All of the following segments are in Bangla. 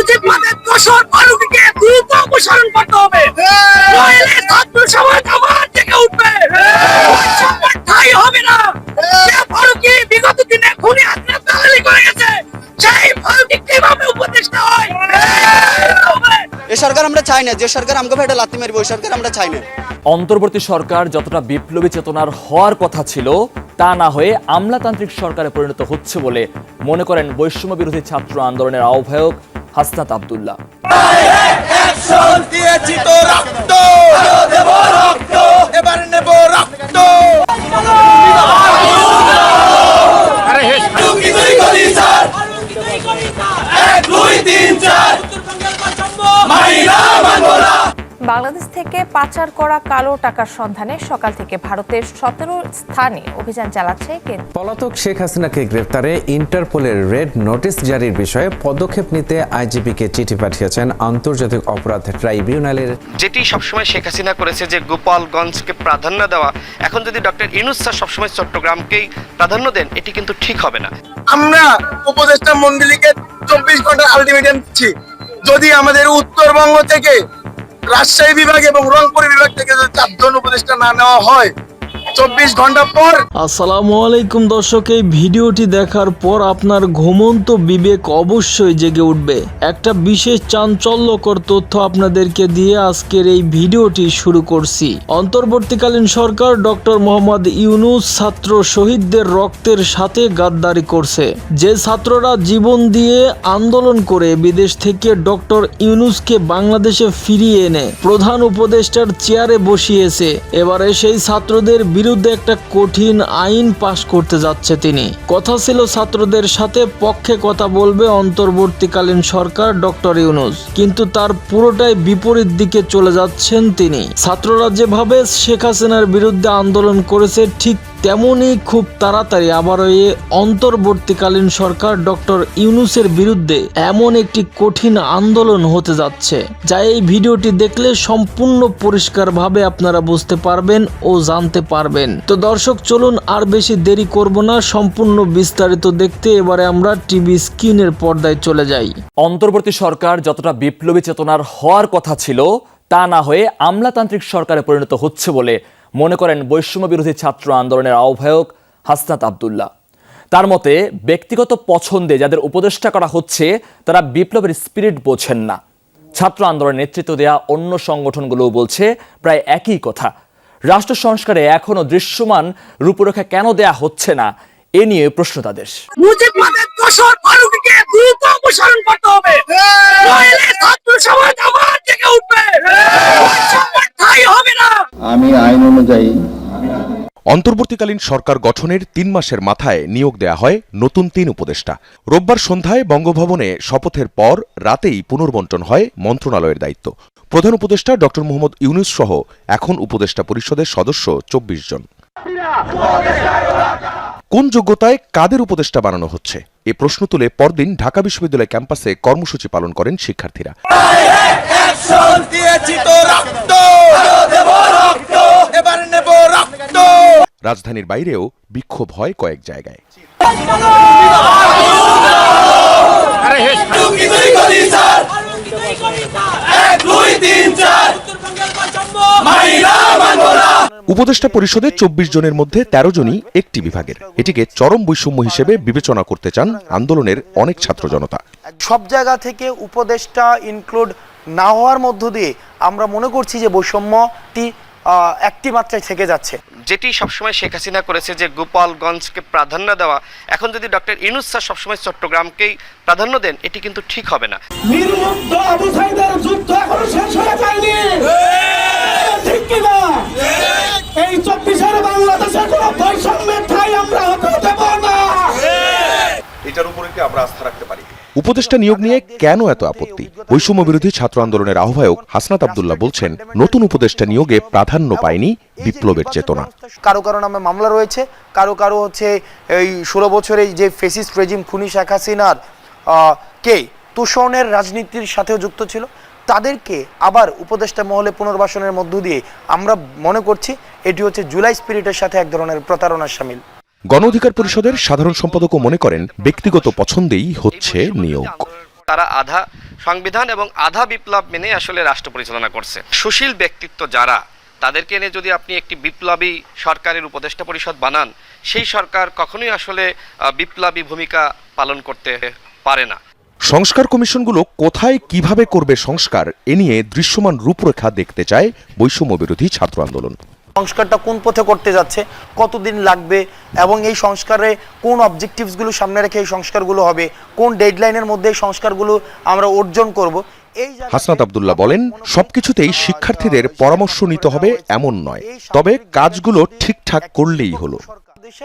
মুজিববাদের দোষর ফারুকিকে দ্রুত অপসারণ করতে হবে। নইলে ছাত্র সমাজ আবার জেগে উঠবে। বৈষম্যের হবে না। যে ফারুকি বিগত দিনে খুনি হাসিনা দালালি করে গেছে সেই ফারুকি কীভাবে উপদেষ্টা হয়? এ সরকার আমরা চাই না যে সরকার আমাকে ফেটে লাত্তি মারবে ওই সরকার আমরা চাই না। অন্তর্বর্তী সরকার যতটা বিপ্লবী চেতনার হওয়ার কথা ছিল তা না হয়ে আমলাতান্ত্রিক সরকারে পরিণত হচ্ছে বলে মনে করেন বৈষম্য বিরোধী ছাত্র আন্দোলনের আহ্বায়ক হাসনাত আবদুল্লাহ। দিয়েছি তো রক্ত রক্ত এবার নেব রক্ত দুই তিন চার। মাইরা বাংলাদেশ থেকে পাচার করা কালো টাকার সন্ধানে সকাল থেকে ভারতের সতেরো স্থানে অভিযান চালাচ্ছে পলাতক শেখ হাসিনাকে গ্রেপ্তারে ইন্টারপোলের রেড নোটিশ জারির বিষয়ে পদক্ষেপ নিতে আইজিপিকে চিঠি পাঠিয়েছেন আন্তর্জাতিক অপরাধ ট্রাইব্যুনালের। যেটি সবসময় শেখ হাসিনা করেছে যে গোপালগঞ্জকে প্রাধান্য দেওয়া। এখন যদি ডক্টর ইনুস স্যার সবসময় চট্টগ্রামকেই প্রাধান্য দেন এটি কিন্তু ঠিক হবে না। আমরা উপদেষ্টা মন্ডলীকে চব্বিশ ঘণ্টা আলটিমেটাম দিচ্ছি। যদি আমাদের উত্তরবঙ্গ থেকে রাজশাহী বিভাগ এবং রংপুর বিভাগ থেকে যদি চারজন উপদেষ্টা না নেওয়া হয় চব্বিশ ঘণ্টা পর। আসসালামু আলাইকুম দর্শক, এই ভিডিওটি দেখার পর আপনার ঘুমন্ত বিবেক অবশ্যই জেগে উঠবে। একটা বিশেষ চাঞ্চল্যকর তথ্য আপনাদেরকে দিয়ে আজকের এই ভিডিওটি শুরু করছি। অন্তর্বর্তীকালীন সরকার ডক্টর মোহাম্মদ ইউনুস ছাত্র শহীদদের রক্তের সাথে গাদ্দারি করছে। যে ছাত্ররা জীবন দিয়ে আন্দোলন করে বিদেশ থেকে ডক্টর ইউনুসকে বাংলাদেশে ফিরিয়ে এনে প্রধান উপদেষ্টার চেয়ারে বসিয়েছে। এবারে সেই ছাত্রদের বিরুদ্ধে একটা কঠিন আইন পাশ করতে যাচ্ছে তিনি। কথা ছিল ছাত্রদের সাথে, পক্ষে কথা বলবে অন্তর্বর্তীকালীন সরকার ডক্টর ইউনুস। কিন্তু তার পুরোটাই বিপরীত দিকে চলে যাচ্ছেন তিনি। ছাত্ররা যেভাবে শেখ হাসিনার বিরুদ্ধে আন্দোলন করেছে, ঠিক তেমনই খুব তাড়াতাড়ি আবারও এ অন্তর্বর্তীকালীন সরকার ডক্টর ইউনুসের বিরুদ্ধে এমন একটি কঠিন আন্দোলন হতে যাচ্ছে, যা এই ভিডিওটি দেখলে সম্পূর্ণ পরিষ্কারভাবে আপনারা বুঝতে পারবেন ও জানতে পারবেন। তো দর্শক, চলুন আর বেশি দেরি করব না, সম্পূর্ণ বিস্তারিত দেখতে এবারে আমরা টিভি স্ক্রিনের পর্দায় চলে যাই। অন্তর্বর্তী সরকার যতটা বিপ্লবী চেতনার হওয়ার কথা ছিল, তা না হয়ে আমলাতান্ত্রিক সরকারে পরিণত হচ্ছে বলে মনে করেন বৈষম্য বিরোধী ছাত্র আন্দোলনের আহ্বায়ক হাসনাত আবদুল্লাহ। তার মতে, ব্যক্তিগত পছন্দে যাদের উপদেষ্টা করা হচ্ছে, তারা বিপ্লবের স্পিরিট বোঝেন না। ছাত্র আন্দোলনের নেতৃত্ব দেয়া অন্য সংগঠনগুলোও বলছে প্রায় একই কথা। রাষ্ট্র সংস্কারে এখনও দৃশ্যমান রূপরেখা কেন দেয়া হচ্ছে না, এ নিয়ে প্রশ্ন তাদের। দোষর ফারুকিকে দ্রুত অপসারণ করতে হবে। নইলে ছাত্র সমাজ আবার জেগে উঠবে। বৈষম্যের হবে না। আমি আইন অনুযায়ী। অন্তর্বর্তীকালীন সরকার গঠনের তিন মাসের মাথায় নিয়োগ দেয়া হয় নতুন তিন উপদেষ্টা। রোববার সন্ধ্যায় বঙ্গভবনে শপথের পর রাতেই পুনর্বন্টন হয় মন্ত্রণালয়ের দায়িত্ব। প্রধান উপদেষ্টা ড. মোহাম্মদ ইউনুস সহ এখন উপদেষ্টা পরিষদের সদস্য চব্বিশ জন। কোন যোগ্যতায় কাদের উপদেষ্টা বানানো হচ্ছে? এ প্রশ্ন তুলে পরদিন ঢাকা বিশ্ববিদ্যালয় ক্যাম্পাসে কর্মসূচি পালন করেন শিক্ষার্থীরা। রাজধানীর বাইরেও বিক্ষোভ হয় কয়েক জায়গায়। দুই তিন চার। উপদেষ্টা পরিষদে চব্বিশ জনের মধ্যে ১৩ জনই একটি বিভাগের। এটিকে চরম বৈষম্য হিসেবে বিবেচনা করতে চান আন্দোলনের অনেক ছাত্র জনতা। সব জায়গা থেকে উপদেষ্টা ইনক্লুড না হওয়ার মধ্য দিয়ে আমরা মনে করছি যে বৈষম্যটি একটি মাত্রায় থেকে যাচ্ছে। যেটি সবসময় শেখ হাসিনা করেছে যে গোপালগঞ্জকে প্রাধান্য দেওয়া। এখন যদি ডক্টর ইনুস স্যার সবসময় চট্টগ্রামকেই প্রাধান্য দেন এটি কিন্তু ঠিক হবে না। যুদ্ধ এখনও শেষ হয়ে যায়নি। ঠিক কিনা এই চব্বিশের বাংলাদেশে কোনো বৈষম্যের ঠাই আমরা হতে দেব না। উপদেষ্টা নিয়োগ নিয়ে কেন এত আপত্তি? বৈষম্য বিরোধী ছাত্র আন্দোলনের আহ্বায়ক হাসনাত আবদুল্লাহ বলছেন, নতুন উপদেষ্টা নিয়োগে প্রাধান্য পায়নি বিপ্লবের চেতনা। কারও কারও নামে মামলা রয়েছে, কারও কারও হচ্ছে এই ষোলো বছরে যে ফেসিস্ট রেজিম খুনি শেখ হাসিনার কে? তোষণের রাজনীতির সাথেও যুক্ত ছিল। তাদেরকে আবার উপদেষ্টা মহলে পুনর্বাসনের মধ্য দিয়ে আমরা মনে করছি এটি হচ্ছে জুলাই স্পিরিটের সাথে এক ধরনের প্রতারণার সামিল। গণ অধিকার পরিষদের সাধারণ সম্পাদকও মনে করেন ব্যক্তিগত পছন্দেই হচ্ছে নিয়োগ। তারা আধা সংবিধান এবং আধা বিপ্লব মেনে আসলে রাষ্ট্র পরিচালনা করছে। সুশীল ব্যক্তিত্ব যারা তাদেরকে এনে যদি আপনি একটি বিপ্লবী সরকারের উপদেষ্টা পরিষদ বানান সেই সরকার কখনোই আসলে বিপ্লবী ভূমিকা পালন করতে পারে না। সংস্কার কমিশনগুলো কোথায় কীভাবে করবে সংস্কার এ নিয়ে দৃশ্যমান রূপরেখা দেখতে চায় বৈষম্য বিরোধী ছাত্র আন্দোলন। সংস্কারটা কোন পথে করতে যাচ্ছে কতদিন লাগবে এবং এই সংস্কারে কোন অবজেক্টিভসগুলো সামনে রেখে এই সংস্কারগুলো হবে কোন ডেডলাইনের মধ্যে এই সংস্কারগুলো আমরা অর্জন করব হাসনাত আবদুল্লাহ বলেন সবকিছুতেই শিক্ষার্থীদের পরামর্শ নিতে হবে এমন নয়। তবে কাজগুলো ঠিকঠাক করলেই হলো।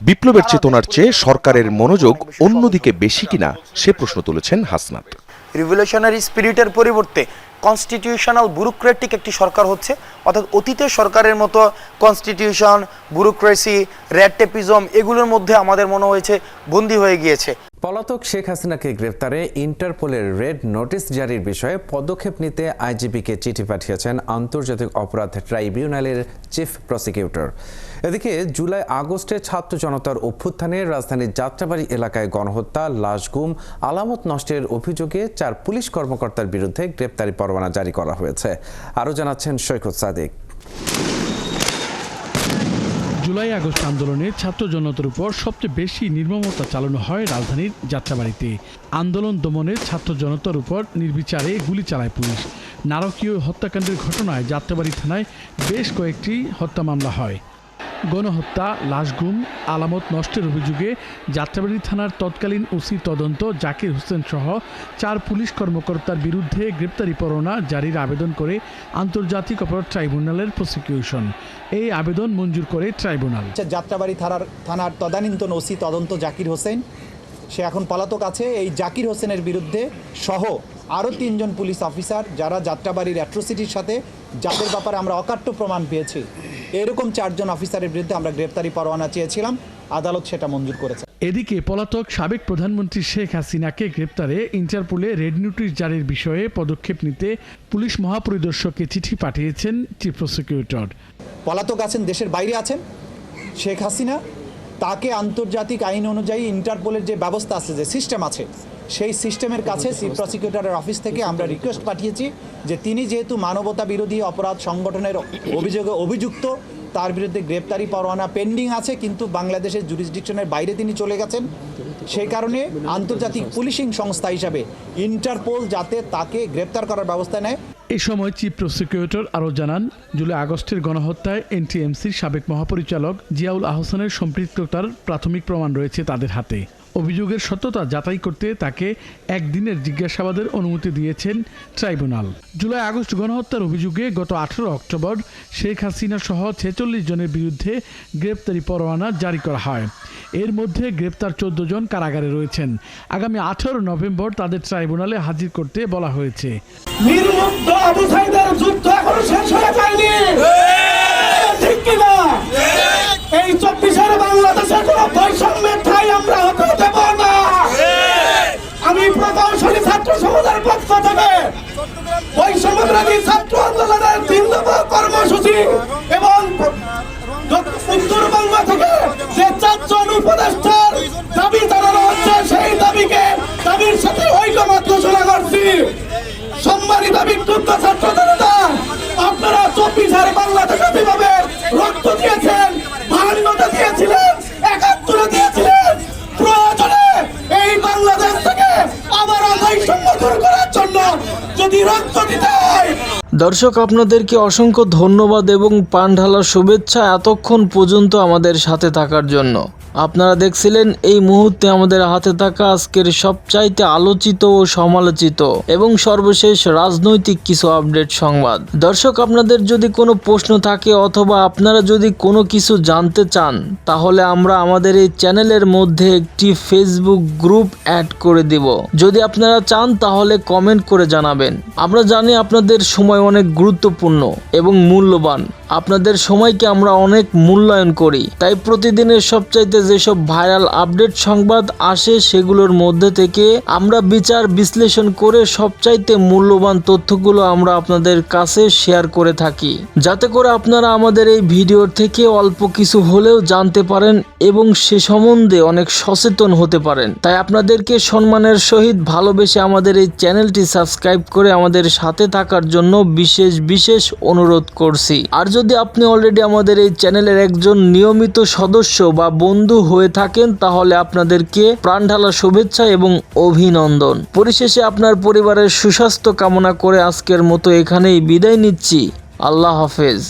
বিপ্লবের চেতনার চেয়ে সরকারের মনোযোগ অন্যদিকে বেশি কিনা সে প্রশ্ন তুলেছেন হাসনাত। রিভলিউশনারি স্পিরিটের পরিবর্তে কনস্টিটিউশনাল ব্যুরোক্রেটিক একটি সরকার হচ্ছে। অর্থাৎ অতীতের সরকারের মতো কনস্টিটিউশন ব্যুরোক্রেসি টেপিজম এগুলোর মধ্যে আমাদের মনে হয়েছে বন্দী হয়ে গিয়েছে। পলাতক শেখ হাসিনাকে গ্রেফতারে ইন্টারপোলের রেড নোটিশ জারির বিষয়ে পদক্ষেপ নিতে আইজিপিকে চিঠি পাঠিয়েছেন আন্তর্জাতিক অপরাধ ট্রাইব্যুনালের চিফ প্রসিকিউটর। এদিকে জুলাই আগস্টে ছাত্র জনতার অভ্যুত্থানে রাজধানীর যাত্রাবাড়ি এলাকায় গণহত্যা লাশগুম আলামত নষ্টের অভিযোগে চার পুলিশ কর্মকর্তার বিরুদ্ধে গ্রেপ্তারি পরোয়ানা জারি করা হয়েছে। আরও জানাচ্ছেন সৈকত সাদিক। জুলাই আগস্ট আন্দোলনে ছাত্র জনতার উপর সবচেয়ে বেশি নির্মমতা চালানো হয় রাজধানীর যাত্রাবাড়িতে। আন্দোলন দমনে ছাত্র জনতার উপর নির্বিচারে গুলি চালায় পুলিশ। নারকীয় হত্যাকাণ্ডের ঘটনায় যাত্রাবাড়ি থানায় বেশ কয়েকটি হত্যা মামলা হয়। গণহত্যা লাশগুম আলামত নষ্টের অভিযোগে যাত্রাবাড়ি থানার তৎকালীন ওসি তদন্ত, জাকির হোসেন সহ চার পুলিশ কর্মকর্তার বিরুদ্ধে গ্রেপ্তারি পরোয়ানা জারির আবেদন করে আন্তর্জাতিক অপরাধ ট্রাইব্যুনালের প্রসিকিউশন। এই আবেদন মঞ্জুর করে ট্রাইব্যুনাল। যাত্রাবাড়ি থানার থানার তদানীন্তন ওসি তদন্ত জাকির হোসেন সে এখন পলাতক আছে। এই জাকির হোসেনের বিরুদ্ধে সহ আরও তিনজন পুলিশ অফিসার যারা যাত্রাবাড়ির অ্যাট্রোসিটির সাথে যাদের ব্যাপারে আমরা অকাট্য প্রমাণ পেয়েছি। এরকম চারজন অফিসারের বিরুদ্ধে আমরা গ্রেপ্তারি পরোয়ানা চেয়েছিলাম। আদালত সেটা মঞ্জুর করেছে। এদিকে পলাতক সাবেক প্রধানমন্ত্রী শেখ হাসিনাকে গ্রেপ্তারে ইন্টারপোলে রেড নোটিশ জারির বিষয়ে পদক্ষেপ নিতে পুলিশ মহাপরিদর্শককে চিঠি পাঠিয়েছেন চিফ প্রসিকিউটর। পলাতক আছেন দেশের বাইরে আছেন শেখ হাসিনা। তাকে আন্তর্জাতিক আইন অনুযায়ী ইন্টারপোলের যে ব্যবস্থা আছে যে সিস্টেম আছে সেই সিস্টেমের কাছে চিফ প্রসিকিউটরের অফিস থেকে আমরা রিকোয়েস্ট পাঠিয়েছি যে তিনি যেহেতু মানবতা বিরোধী অপরাধ সংগঠনের অভিযোগে অভিযুক্ত তার বিরুদ্ধে গ্রেপ্তারি পরোয়ানা পেন্ডিং আছে, কিন্তু বাংলাদেশের জুরিসডিকশনের বাইরে তিনি চলে গেছেন। সেই কারণে আন্তর্জাতিক পুলিশিং সংস্থা হিসাবে ইন্টারপোল যাতে তাকে গ্রেপ্তার করার ব্যবস্থা নেয়। এই সময় চিফ প্রসিকিউটর আরও জানান, জুলাই আগস্টের গণহত্যায় এনটিএমসির সাবেক মহাপরিচালক জিয়াউল আহসানের সম্পৃক্ততার প্রাথমিক প্রমাণ রয়েছে তাদের হাতে। অভিযোগের সত্যতা যাচাই করতে তাকে একদিনের জিজ্ঞাসাবাদের অনুমতি দিয়েছেন ট্রাইব্যুনাল। জুলাই আগস্ট গণহত্যার অভিযোগে গত আঠারো অক্টোবর শেখ হাসিনা সহ ছেচল্লিশ জনের বিরুদ্ধে গ্রেপ্তারি পরোয়ানা জারি করা হয়। এর মধ্যে গ্রেপ্তার চোদ্দ জন কারাগারে রয়েছেন। আগামী আঠারো নভেম্বর তাদের ট্রাইব্যুনালে হাজির করতে বলা হয়েছে। হয়ে কিনা? এই চব্বিশের বাংলাদেশে বিরোধী ছাত্র আন্দোলনের তিন দফা কর্মসূচি এবং উত্তরবঙ্গ থেকে যে চারজন উপদেষ্টার দর্শক আপনাদেরকে অসংখ্য ধন্যবাদ এবং পান ঢালার শুভেচ্ছা এতক্ষণ পর্যন্ত আমাদের সাথে থাকার জন্য। আপনারা দেখছিলেন এই মুহূর্তে আমাদের হাতে থাকা আজকের সবচাইতে আলোচিত ও সমালোচিত এবং সর্বশেষ রাজনৈতিক কিছু আপডেট সংবাদ। দর্শক, আপনাদের যদি কোনো প্রশ্ন থাকে অথবা আপনারা যদি কোনো কিছু জানতে চান, তাহলে আমরা আমাদের এই চ্যানেলের মধ্যে একটি ফেসবুক গ্রুপ অ্যাড করে দেব। যদি আপনারা চান, তাহলে কমেন্ট করে জানাবেন। আমরা জানি আপনাদের সময় অনেক গুরুত্বপূর্ণ এবং মূল্যবান। আপনাদের সময়কে আমরা অনেক মূল্যায়ন করি। তাই প্রতিদিনের সবচাইতে যেসব ভাইরাল আপডেট সংবাদ আসে সেগুলোর মধ্যে থেকে আমরা বিচার বিশ্লেষণ করে সবচাইতে মূল্যবান তথ্যগুলো আমরা আপনাদের কাছে শেয়ার করে থাকি। যাতে করে আপনারা আমাদের এই ভিডিও থেকে অল্প কিছু হলেও জানতে পারেন এবং সে সম্বন্ধে অনেক সচেতন হতে পারেন। তাই আপনাদেরকে সম্মানের সহিত ভালোবেসে আমাদের এই চ্যানেলটি সাবস্ক্রাইব করে আমাদের সাথে থাকার জন্য বিশেষ বিশেষ অনুরোধ করছি। আর যদি আপনি অলরেডি আমাদের এই চ্যানেলের একজন নিয়মিত সদস্য বা বন্ধু হয়ে থাকেন, তাহলে আপনাদেরকে প্রাণ ঢালা শুভেচ্ছা এবং অভিনন্দন। পরিশেষে আপনার পরিবারের সুস্বাস্থ্য কামনা করে আজকের মতো এখানেই বিদায় নিচ্ছি। আল্লাহ হাফেজ।